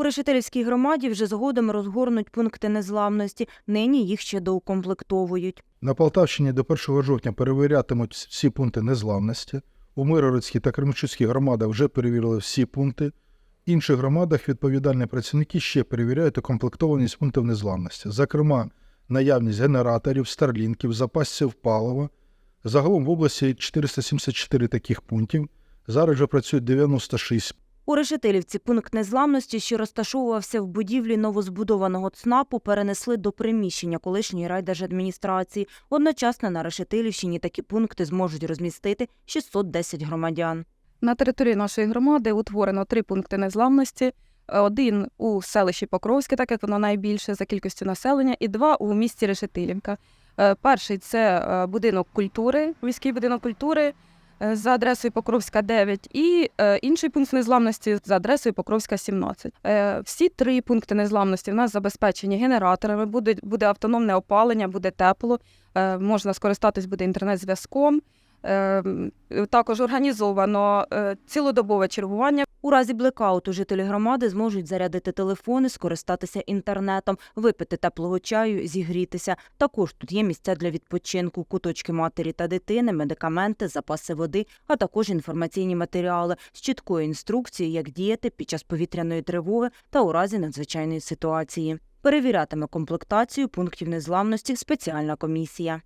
У Решетилівській громаді вже згодом розгорнуть пункти незламності. Нині їх ще доукомплектовують. На Полтавщині до 1 жовтня перевірятимуть всі пункти незламності. У Миргородській та Кременчуцькій громадах вже перевірили всі пункти. В інших громадах відповідальні працівники ще перевіряють укомплектованість пунктів незламності, зокрема, наявність генераторів, старлінків, запасів палива. Загалом в області 474 таких пунктів. Зараз вже працюють 96 У Решетилівці пункт незламності, що розташовувався в будівлі новозбудованого ЦНАПу, перенесли до приміщення колишньої райдержадміністрації. Одночасно на Решетилівщині такі пункти зможуть розмістити 610 громадян. На території нашої громади утворено три пункти незламності. Один у селищі Покровське, так як воно найбільше за кількістю населення, і два у місті Решетилівка. Е, Перший це е, будинок культури, міський будинок культури за адресою Покровська 9, і е, інший пункт незламності за адресою Покровська 17. Е, Всі три пункти незламності в нас забезпечені генераторами, буде, буде автономне опалення, буде тепло, е, можна скористатись буде інтернет-зв'язком. Е, Також організовано е, цілодобове чергування. У разі блекауту жителі громади зможуть зарядити телефони, скористатися інтернетом, випити теплого чаю, зігрітися. Також тут є місця для відпочинку, куточки матері та дитини, медикаменти, запаси води, а також інформаційні матеріали з чіткою інструкцією, як діяти під час повітряної тривоги та у разі надзвичайної ситуації. Перевірятиме комплектацію пунктів незламності спеціальна комісія.